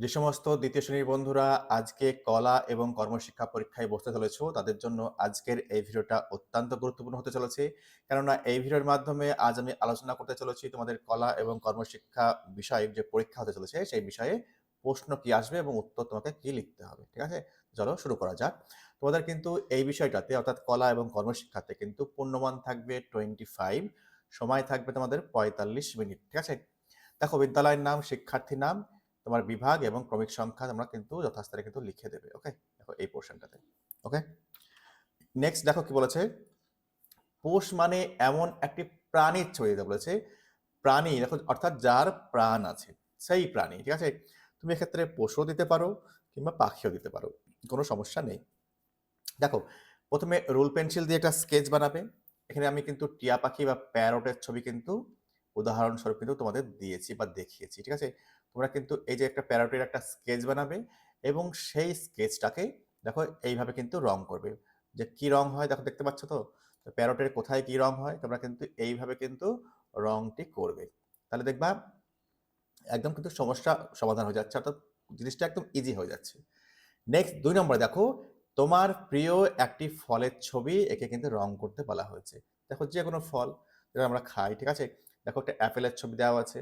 যে সমস্ত দ্বিতীয় শ্রেণির বন্ধুরা আজকে কলা এবং কর্মশিক্ষা পরীক্ষায় বসতে চলেছ, তাদের জন্য আজকের এই ভিডিওটা অত্যন্ত গুরুত্বপূর্ণ হতে চলেছে। কেননা এই ভিডিওর মাধ্যমে আজ আমি আলোচনা করতে চলেছি তোমাদের কলা এবং কর্মশিক্ষা বিষয়ের যে পরীক্ষা হতে চলেছে, সেই বিষয়ে প্রশ্ন কি আসবে এবং উত্তর তোমাকে কি লিখতে হবে, ঠিক আছে? চলো শুরু করা যাক। তোমাদের কিন্তু এই বিষয়টাতে, অর্থাৎ কলা এবং কর্মশিক্ষাতে কিন্তু পূর্ণমান থাকবে টোয়েন্টি ফাইভ, সময় থাকবে তোমাদের পঁয়তাল্লিশ মিনিট, ঠিক আছে? দেখো, বিদ্যালয়ের নাম, শিক্ষার্থীর নাম তোমার বিভাগ এবং ক্রমিক সংখ্যা তোমরা কিন্তু যথাস্থানে কিন্তু লিখে দেবে ওকে দেখো এই পোর্শনটাতে ওকে নেক্সট দেখো কি বলেছে? পোষ মানে এমন একটি প্রাণীর ছবি বলেছে, প্রাণী, দেখো, অর্থাৎ যার প্রাণ আছে, সেই প্রাণী, ঠিক আছে? তুমি এক্ষেত্রে পশুও দিতে পারো কিংবা পাখিও দিতে পারো, কোনো সমস্যা নেই। দেখো, প্রথমে রুল পেন্সিল দিয়ে একটা স্কেচ বানাবে, এখানে আমি কিন্তু টিয়া পাখি বা প্যারটের ছবি কিন্তু উদাহরণস্বরূপ কিন্তু তোমাদের দিয়েছি বা দেখিয়েছি, ঠিক আছে? তোমরা কিন্তু এই যে একটা প্যারটের একটা স্কেচ বানাবে এবং সেই স্কেচটাকে দেখো এইভাবে কিন্তু রং করবে। যে কি রং হয় দেখো দেখতে পাচ্ছ তো? প্যারটের কোথায় কি রং হয় তোমরা কিন্তু এইভাবে কিন্তু রংটি করবে। তাহলে দেখবা একদম কিন্তু সমস্যা সমাধান হয়ে যাচ্ছে অর্থাৎ জিনিসটা একদম ইজি হয়ে যাচ্ছে। নেক্সট দুই নম্বরে দেখো তোমার প্রিয় একটি ফলের ছবি একে কিন্তু রং করতে বলা হয়েছে। দেখো যে কোনো ফল যেটা আমরা খাই, ঠিক আছে? দেখো একটা অ্যাপেলের ছবি দেওয়া আছে।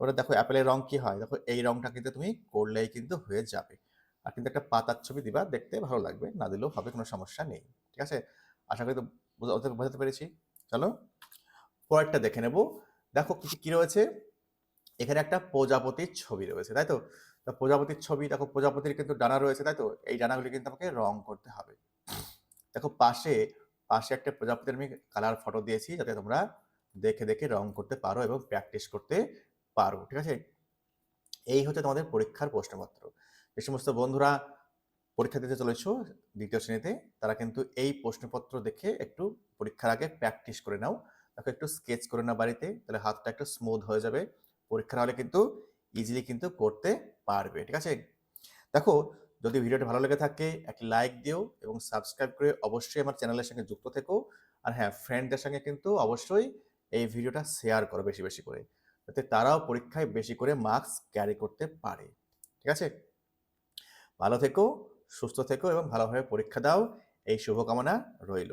ওটা দেখো অ্যাপেলের রং কি হয়? দেখো এই রংটা কিন্তু তুমি করলেই কিন্তু হয়ে যাবে। আর কিন্তু একটা পাতার ছবি দিবা, দেখতে ভালো লাগবে, না দিলেও হবে, কোনো সমস্যা নেই। ঠিক আছে? আশা করি তো বোঝা- বোঝাতে পেরেছি। চলো, পরেরটা দেখে নেব। দেখো কি কি রয়েছে? এখানে একটা প্রজাপতির ছবি রয়েছে, তাই তো? প্রজাপতির ছবি, দেখো প্রজাপতির কিন্তু ডানা রয়েছে, তাই তো? এই ডানাগুলি কিন্তু আমাকে রং করতে হবে। দেখো পাশে পাশে একটা প্রজাপতির আমি কালার ফটো দিয়েছি, যাতে তোমরা দেখে দেখে রং করতে পারো এবং প্র্যাকটিস করতে পারো, ঠিক আছে? এই হচ্ছে তোমাদের পরীক্ষার প্রশ্নপত্র। যে সমস্ত বন্ধুরা পরীক্ষা দিতে চলেছ দ্বিতীয় শ্রেণীতে, তারা কিন্তু এই প্রশ্নপত্র দেখে একটু পরীক্ষার আগে প্র্যাকটিস করে নাও। দেখো, একটু স্কেচ করে নাও বাড়িতে, তাহলে হাতটা একটু স্মুথ হয়ে যাবে। পরীক্ষার হলে কিন্তু ইজিলি কিন্তু করতে পারবে, ঠিক আছে? দেখো, যদি ভিডিওটি ভালো লেগে থাকে, একটি লাইক দিও এবং সাবস্ক্রাইব করে অবশ্যই আমার চ্যানেলের সঙ্গে যুক্ত থেকো। আর হ্যাঁ ফ্রেন্ডদের সঙ্গে কিন্তু অবশ্যই এই ভিডিওটা শেয়ার করো বেশি বেশি করে। যাতে তারাও পরীক্ষায় বেশি করে মার্কস ক্যারি করতে পারে। ঠিক আছে? ভালো থেকো, সুস্থ থেকো এবং ভালোভাবে পরীক্ষা দাও। এই শুভকামনা রইল।